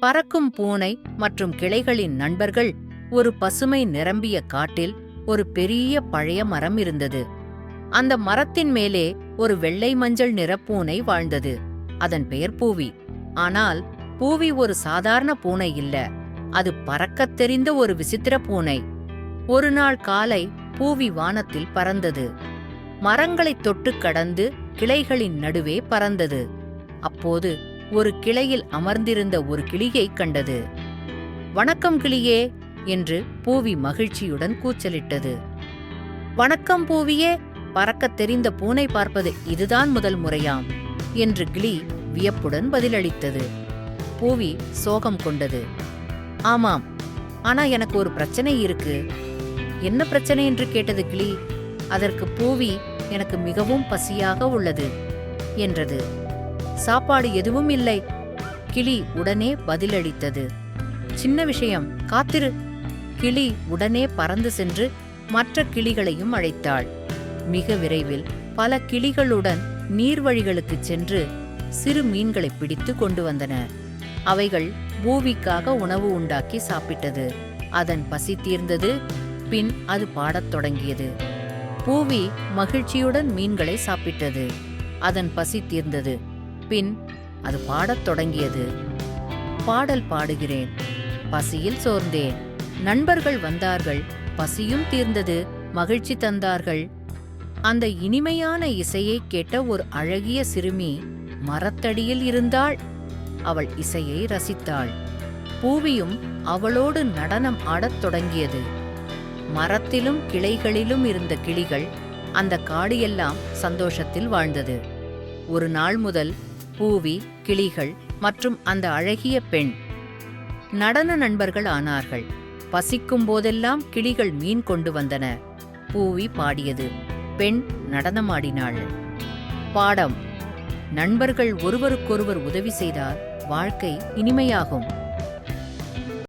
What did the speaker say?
பறக்கும் பூனை மற்றும் கிளைகளின் நண்பர்கள் ஒரு பசுமை நிரம்பிய காட்டில் ஒரு பெரிய பழைய மரம் இருந்தது. அந்த மரத்தின் மேலே ஒரு வெள்ளை மஞ்சள் நிற பூனை வாழ்ந்தது. அதன் பெயர் பூவி. ஆனால் பூவி ஒரு சாதாரண பூனை இல்ல. அது பறக்கத் தெரிந்த ஒரு விசித்திர பூனை. ஒரு நாள் காலை பூவி வானத்தில் பறந்தது. மரங்களைத் தொட்டு கடந்து கிளைகளின் நடுவே பறந்தது. அப்போது ஒரு கிளையில் அமர்ந்திருந்த ஒரு கிளியைக் கண்டது. வணக்கம் கிளியே என்று பூவி மகிழ்ச்சியுடன் கூச்சலிட்டது. வணக்கம் பூவியே பறக்கத் தெரிந்த பூனை பார்ப்பது இதுதான் முதல் முறையாம் என்று கிளி வியப்புடன் பதிலளித்தது. பூவி சோகம் கொண்டது. ஆமாம் ஆனா எனக்கு ஒரு பிரச்சனை இருக்கு. என்ன பிரச்சனை? என்று கேட்டது கிளி. அதற்கு பூவி எனக்கு மிகவும் பசியாக உள்ளது என்றது. சாப்பாடு எதுவும் இல்லை. கிளி உடனே பதிலளித்தது. சின்ன விஷயம் காத்திரு. கிளி உடனே பறந்து சென்று மற்ற கிளிகளையும் அழைத்தாள். மிக விரைவில் பல கிளிகளுடன் நீர்வழிகளுக்குச் சென்று சிறு மீன்களை பிடித்து கொண்டு வந்தன. அவைகள் பூவிக்காக உணவு உண்டாக்கி சாப்பிட்டது. அதன் பசி தீர்ந்தது பின் அது பாடத் தொடங்கியது. பூவி மகிழ்ச்சியுடன் மீன்களை சாப்பிட்டது. அதன் பசி தீர்ந்தது. பின் அது பாடத் தொடங்கியது. பாடல் பாடுகிறேன். பசியில் சோர்ந்தேன். நண்பர்கள் வந்தார்கள். பசியும் தீர்ந்தது. மகிழ்ச்சி தந்தார்கள். அந்த இனிமையான இசையை கேட்ட ஒரு அழகிய சிறுமி மரத்தடியில் இருந்தாள். அவள் இசையை ரசித்தாள். பூவியும் அவளோடு நடனம் ஆடத் தொடங்கியது. மரத்திலும் கிளைகளிலும் இருந்த கிளிகள் அந்த காடு எல்லாம் சந்தோஷத்தில் வாழ்ந்தது. ஒரு நாள் முதல் பூவி கிளிகள் மற்றும் அந்த அழகிய பெண். நடன நண்பர்கள் ஆனார்கள். பசிக்கும் போதெல்லாம் கிளிகள் மீன் கொண்டு வந்தன. பூவி பாடியது. பெண் நடனமாடினாள். பாடம். நண்பர்கள் ஒருவருக்கொருவர் உதவி செய்தால் வாழ்க்கை இனிமையாகும்.